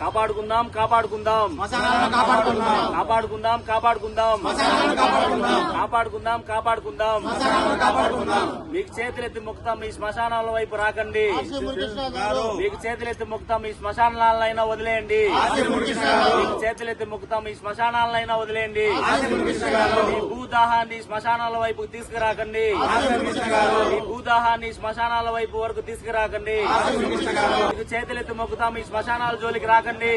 కాపాడుకుందాం కాపాడుకుందాం. కాపాడుకుందాం. కాపాడుకుందాం కాపాడుకుందాం. కాపాడుకుందాం. మీకు చేతులెత్తి మొక్కుతాం మీ శ్మశానాల వైపు రాకండి. మీకు చేతులెత్తి మొక్కుతాం మీ శ్మశానాలైనా వదిలేయండి. చేతులెత్తి మొక్కుతాం ఈ శ్మశానాలైనా వదిలేయండి. ఈ భూదాహాన్ని శ్మశానాల వైపు తీసుకురాకండి. ఈ భూదాహాన్ని శ్మశానాల వైపు వరకు తీసుకురాకండి. మీకు చేతులెత్తి మొక్కుతాం ఈ శ్మశానాల జోలికి రాకండి.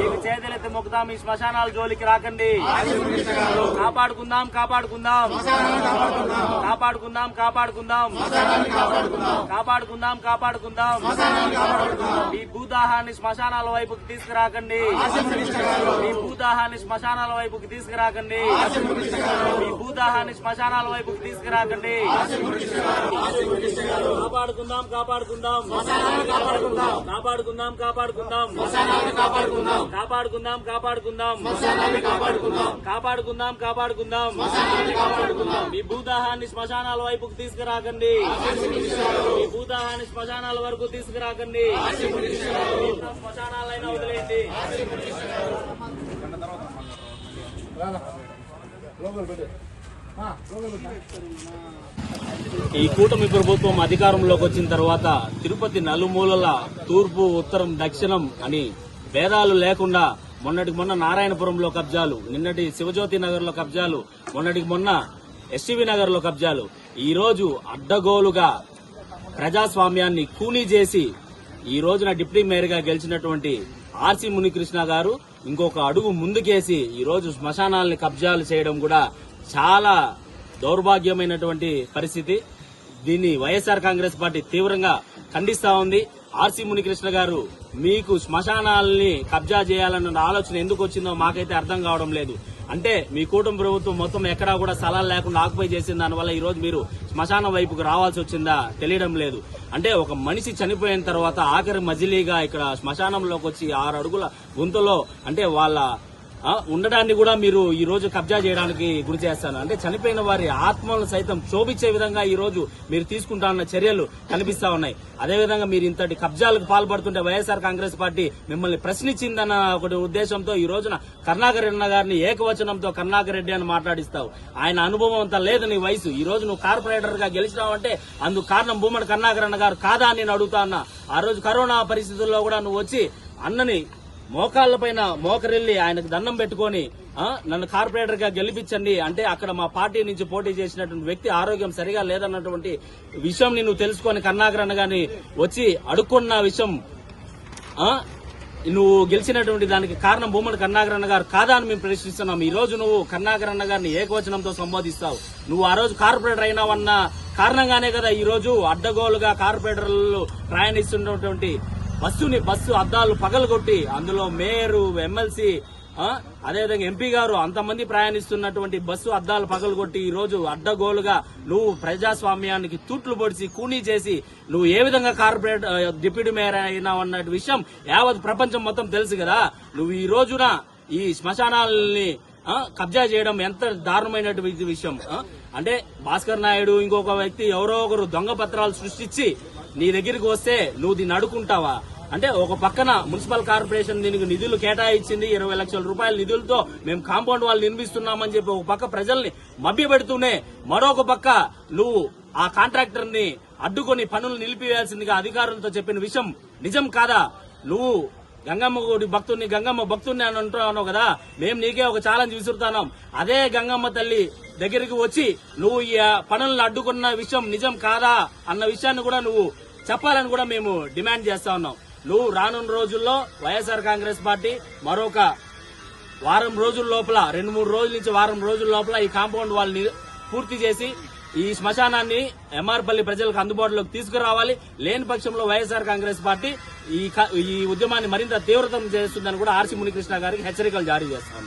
మీకు చేతులెత్తి మొక్కుతాం ఈ శ్మశానాల జోలికి రాకండి. కాపాడుకుందాం కాపాడుకుందాం. కాపాడుకుందాం కాపాడుకుందాం. కాపాడుకుందాం కాపాడుకుందాం. కాపాడుకుందాం భూదాహాన్ని శ్మశానాల వైపుకి తీసుకురాకండి. మీ భూదాహాన్ని శ్మశానాల వైపుకి తీసుకురాకండి. భూదాహాన్ని శ్మశానాల వైపుకి తీసుకురాకండి. కాపాడుకుందాం కాపాడుకుందాం. కాపాడుకుందాం. కాపాడుకుందాం కాపాడుకుందాం. కాపాడుకుందాం. కాపాడుకుందాం కాపాడుకుందాం. కాపాడుకుందాం. కాపాడుకుందాం కాపాడుకుందాం. శ్మశానాలను కాపాడుకుందాం. మీ భూదాహాన్ని శ్మశానాల వైపుకు తీసుకురాకండి. మీ భూదాహాన్ని శ్మశానాల వరకు తీసుకురాకండి. శ్మశానాలైనా వదిలేయండి. ఈ కూటమి ప్రభుత్వం అధికారంలోకి వచ్చిన తర్వాత తిరుపతి నలుమూలల తూర్పు ఉత్తరం దక్షిణం అని భేదాలు లేకుండా మొన్నటికి మొన్న నారాయణపురంలో కబ్జాలు నిన్నటి శివజ్యోతి నగర్లో కబ్జాలు మొన్నటికి మొన్న ఎస్టీవీ నగర్లో కబ్జాలు. ఈరోజు అడ్డగోలుగా ప్రజాస్వామ్యాన్ని కూనీ చేసి ఈ రోజున డిప్యూటీ మేయర్గా గెలిచినటువంటి ఆర్సీ మునికృష్ణ గారు ఇంకొక అడుగు ముందుకేసి ఈరోజు శ్మశానాల్ని కబ్జాలు చేయడం కూడా చాలా దౌర్భాగ్యమైనటువంటి పరిస్థితి. దీన్ని వైఎస్ఆర్ కాంగ్రెస్ పార్టీ తీవ్రంగా ఖండిస్తా ఉంది. ఆర్సీ మునికృష్ణ గారు మీకు శ్మశానాల్ని కబ్జా చేయాలన్న ఆలోచన ఎందుకు వచ్చిందో మాకైతే అర్థం కావడం లేదు. అంటే మీ కూటమి ప్రభుత్వం మొత్తం ఎక్కడా కూడా స్థలాలు లేకుండా ఆక్యుపై చేసిన దానివల్ల ఈ రోజు మీరు శ్మశానం వైపుకు రావాల్సి వచ్చిందా తెలియడం లేదు. అంటే ఒక మనిషి చనిపోయిన తర్వాత ఆఖరి మజిలీగా ఇక్కడ శ్మశానంలోకి వచ్చి ఆరు అడుగుల గుంతలో అంటే వాళ్ళ ఉండడాన్ని కూడా మీరు ఈ రోజు కబ్జా చేయడానికి గురి చేస్తాను. అంటే చనిపోయిన వారి ఆత్మలను సైతం శోభించే విధంగా ఈ రోజు మీరు తీసుకుంటాన్న చర్యలు కనిపిస్తా ఉన్నాయి. అదేవిధంగా మీరు ఇంతటి కబ్జాలకు పాల్పడుతుంటే వైఎస్ఆర్ కాంగ్రెస్ పార్టీ మిమ్మల్ని ప్రశ్నించిందన్న ఒకటి ఉద్దేశంతో ఈ రోజున కర్ణాకర్ రెడ్డి గారిని ఏకవచనంతో కర్ణాకర్ రెడ్డి అని మాట్లాడిస్తావు. ఆయన అనుభవం అంతా లేదు నీ వయసు. ఈ రోజు నువ్వు కార్పొరేటర్గా గెలిచినావంటే అందుకు కారణం భూమడి కర్ణాకర్ అన్న గారు కాదా అని నేను అడుగుతా ఉన్నా ఆ రోజు కరోనా పరిస్థితుల్లో కూడా నువ్వు వచ్చి అన్నని మోకాళ్ళ పైన మోకరిల్లి ఆయనకు దండం పెట్టుకొని నన్ను కార్పొరేటర్గా గెలిపించండి అంటే అక్కడ మా పార్టీ నుంచి పోటీ చేసినటువంటి వ్యక్తి ఆరోగ్యం సరిగా లేదన్నటువంటి విషయం నువ్వు తెలుసుకొని కర్ణాకరణ గాని వచ్చి అడుక్కున్న విషయం నువ్వు గెలిచినటువంటి దానికి కారణం భూమని కర్ణాకరణ గారు కాదా అని మేము ప్రశ్నిస్తున్నాం. ఈ రోజు నువ్వు కర్ణాకరణ గారిని ఏకవచనంతో సంబోధిస్తావు? నువ్వు ఆ రోజు కార్పొరేటర్ అయినావన్న కారణంగానే కదా ఈ రోజు అడ్డగోలుగా కార్పొరేటర్లు ప్రయాణిస్తున్నటువంటి బస్సుని బస్సు అద్దాలు పగలగొట్టి అందులో మేయరు ఎమ్మెల్సీ అదేవిధంగా ఎంపీ గారు అంతమంది ప్రయాణిస్తున్నటువంటి బస్సు అద్దాలు పగలగొట్టి ఈ రోజు అడ్డగోలుగా నువ్వు ప్రజాస్వామ్యానికి తూట్లు పొడిచి కూనీ చేసి నువ్వు ఏ విధంగా కార్పొరేట్ డిప్యూటీ మేయర్ అయినావు అన్న విషయం యావత్ ప్రపంచం మొత్తం తెలుసు కదా. నువ్వు ఈ రోజున ఈ శ్మశానాలని కబ్జా చేయడం ఎంత దారుణమైనటువంటి విషయం అంటే భాస్కర్ నాయుడు ఇంకొక వ్యక్తి ఎవరో ఒకరు దొంగ పత్రాలు సృష్టించి నీ దగ్గరికి వస్తే నువ్వు దీన్ని అడుకుంటావా అంటే ఒక పక్కన మున్సిపల్ కార్పొరేషన్ దీనికి నిధులు కేటాయించింది ఇరవై లక్షల రూపాయల నిధులతో మేము కాంపౌండ్ వాళ్ళు నిర్మిస్తున్నామని చెప్పి ఒక పక్క ప్రజల్ని మభ్యపెడుతూనే మరొక పక్క నువ్వు ఆ కాంట్రాక్టర్ని అడ్డుకొని పనులు నిలిపివేయాల్సిందిగా అధికారులతో చెప్పిన విషయం నిజం కాదా? నువ్వు గంగమ్మ గుడి భక్తుడిని గంగమ్మ భక్తుడిని అని అంటున్నావు కదా మేము నీకే ఒక ఛాలెంజ్ విసురుతున్నాం. అదే గంగమ్మ తల్లి దగ్గరికి వచ్చి నువ్వు ఈ పనులను అడ్డుకున్న విషయం నిజం కాదా అన్న విషయాన్ని కూడా నువ్వు చెప్పాలని కూడా మేము డిమాండ్ చేస్తా ఉన్నాం. రానున్న రోజుల్లో వైఎస్ఆర్ కాంగ్రెస్ పార్టీ మరొక వారం రోజుల లోపల రెండు మూడు రోజుల నుంచి వారం రోజుల లోపల ఈ కాంపౌండ్ వాళ్ళని పూర్తి చేసి ఈ శ్మశానాన్ని ఎంఆర్పల్లి ప్రజలకు అందుబాటులోకి తీసుకురావాలి. లేని పక్షంలో వైఎస్ఆర్ కాంగ్రెస్ పార్టీ ఈ క- ఈ ఉద్యమాన్ని మరింత తీవ్రతం చేస్తుందని కూడా ఆర్సీ మునికృష్ణ గారికి హెచ్చరికలు జారీ చేస్తారు